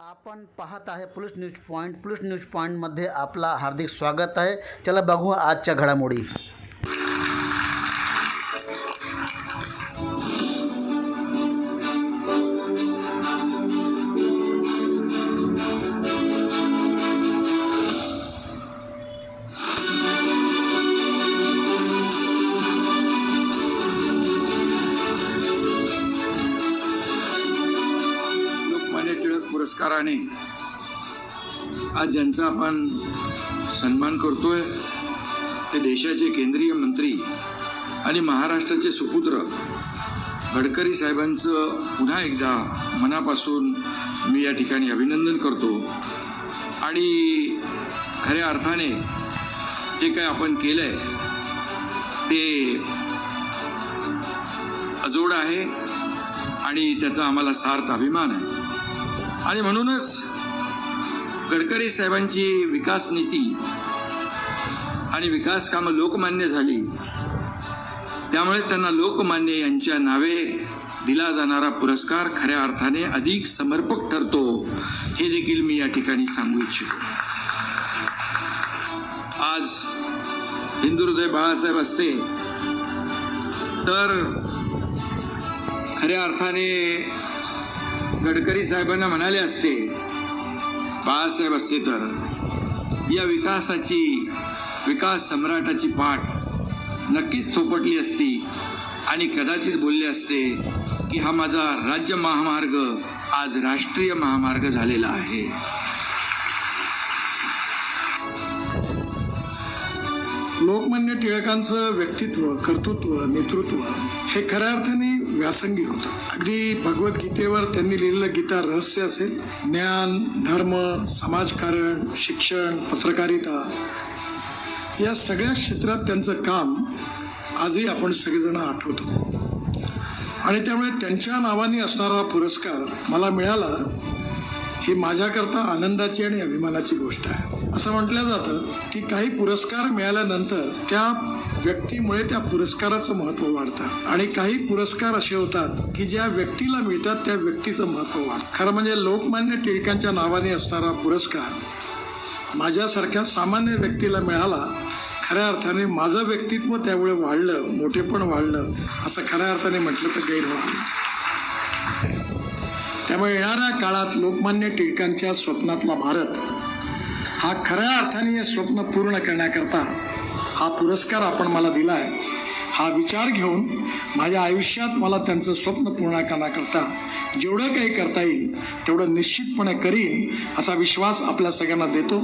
आपण पाहत आहे police news point police news पॉईंटमध्ये आपला हार्दिक स्वागत आहे. चला बघू आजच्या घडामोडी. पुरस्काराने आज ज्यांचा आपण सन्मान करतोय ते देशाचे केंद्रीय मंत्री आणि महाराष्ट्राचे सुपुत्र गडकरी साहेबांचं पुन्हा एकदा मनापासून मी या ठिकाणी अभिनंदन करतो. आणि खऱ्या अर्थाने जे काय आपण केलंय ते अजोड आहे आणि त्याचा आम्हाला सार्थ अभिमान आहे. आणि म्हणूनच गडकरी साहेबांची विकास नीती आणि विकास कामं लोकमान्य झाली. त्यामुळे त्यांना लोकमान्य यांच्या नावे दिला जाणारा पुरस्कार खऱ्या अर्थाने अधिक समर्पक ठरतो हे देखील मी या ठिकाणी सांगू इच्छितो. आज हिंदुहृदय बाळासाहेब असते तर खऱ्या अर्थाने गडकरी साहेबांना म्हणाले असते बाळासाहेब असते तर या विकासाची विकास सम्राटाची पाठ नक्कीच थोपटली असती आणि कदाचित बोलले असते की हा माझा राज्य महामार्ग आज राष्ट्रीय महामार्ग झालेला आहे. लोकमान्य टिळकांचं व्यक्तित्व कर्तृत्व नेतृत्व हे खऱ्या अर्थाने व्यासंगी होतं. अगदी भगवद्गीतेवर त्यांनी लिहिलेलं गीता रहस्य असेल. ज्ञान धर्म समाजकारण शिक्षण पत्रकारिता या सगळ्या क्षेत्रात त्यांचं काम आजही आपण सगळेजण आठवतो. आणि त्यामुळे त्यांच्या नावाने असणारा पुरस्कार मला मिळाला ही माझ्याकरता आनंदाची आणि अभिमानाची गोष्ट आहे. असं म्हटलं जातं की काही पुरस्कार मिळाल्यानंतर त्या व्यक्तीमुळे त्या पुरस्काराचं महत्त्व वाढतं. आणि काही पुरस्कार असे होतात की ज्या व्यक्तीला मिळतात त्या व्यक्तीचं महत्त्व वाढतं. खरं म्हणजे लोकमान्य टिळकांच्या नावाने असणारा पुरस्कार माझ्यासारख्या सामान्य व्यक्तीला मिळाला खऱ्या अर्थाने माझं व्यक्तित्व त्यामुळे वाढलं मोठेपण वाढलं असं खऱ्या अर्थाने म्हटलं तर गैर त्यामुळे येणाऱ्या काळात लोकमान्य टिळकांच्या स्वप्नातला भारत हा खऱ्या अर्थाने हे स्वप्न पूर्ण करण्याकरता हा पुरस्कार आपण मला दिला आहे हा विचार घेऊन माझ्या आयुष्यात मला त्यांचं स्वप्न पूर्ण करण्याकरता जेवढं काही करता येईल तेवढं निश्चितपणे करीन असा विश्वास आपल्या सगळ्यांना देतो.